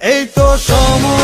এই তো সময়